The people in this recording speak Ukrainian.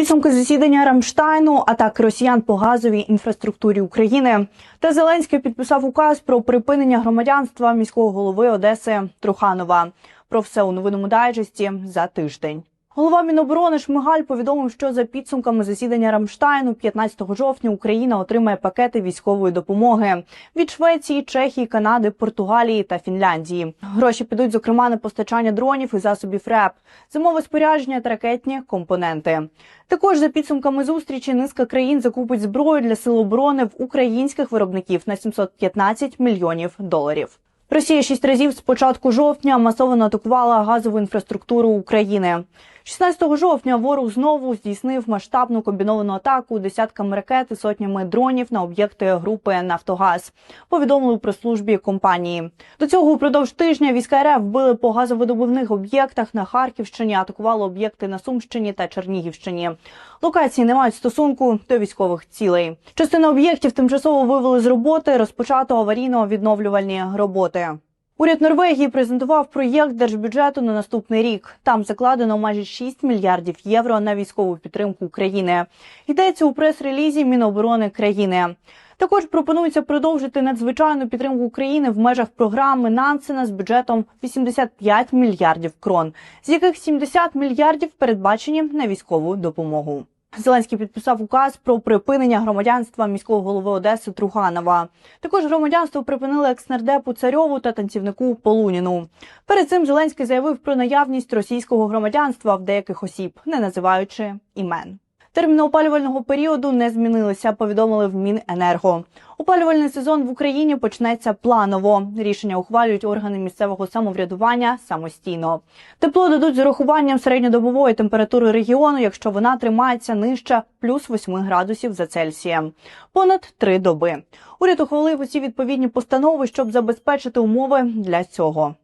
Підсумки засідання Рамштайну, атак росіян по газовій інфраструктурі України. Та Зеленський підписав указ про припинення громадянства міського голови Одеси Труханова. Про все у новинному дайджесті за тиждень. Голова Міноборони Шмигаль повідомив, що за підсумками засідання Рамштайну 15 жовтня Україна отримає пакети військової допомоги від Швеції, Чехії, Канади, Португалії та Фінляндії. Гроші підуть зокрема на постачання дронів і засобів РЕП, зимове спорядження та ракетні компоненти. Також за підсумками зустрічі низка країн закупить зброю для сил оборони в українських виробників на 715 мільйонів доларів. Росія шість разів з початку жовтня масово атакувала газову інфраструктуру України. 16 жовтня ворог знову здійснив масштабну комбіновану атаку десятками ракет і сотнями дронів на об'єкти групи Нафтогаз. Повідомили про службі компанії. До цього упродовж тижня війська РФ вбили по газовидобувних об'єктах на Харківщині, атакували об'єкти на Сумщині та Чернігівщині. Локації не мають стосунку до військових цілей. Частина об'єктів тимчасово вивели з роботи, розпочато аварійно-відновлювальні роботи. Уряд Норвегії презентував проєкт держбюджету на наступний рік. Там закладено майже 6 мільярдів євро на військову підтримку України. Йдеться у прес-релізі Міноборони країни. Також пропонується продовжити надзвичайну підтримку України в межах програми Нансена з бюджетом 85 мільярдів крон, з яких 70 мільярдів передбачені на військову допомогу. Зеленський підписав указ про припинення громадянства міського голови Одеси Труханова. Також громадянство припинили екснардепу Царьову та танцівнику Полуніну. Перед цим Зеленський заявив про наявність російського громадянства в деяких осіб, не називаючи імен. Терміни опалювального періоду не змінилися, повідомили в Міненерго. Опалювальний сезон в Україні почнеться планово. Рішення ухвалюють органи місцевого самоврядування самостійно. Тепло дадуть з урахуванням середньодобової температури регіону, якщо вона тримається нижче плюс 8 градусів за Цельсієм. Понад три доби. Уряд ухвалив усі відповідні постанови, щоб забезпечити умови для цього.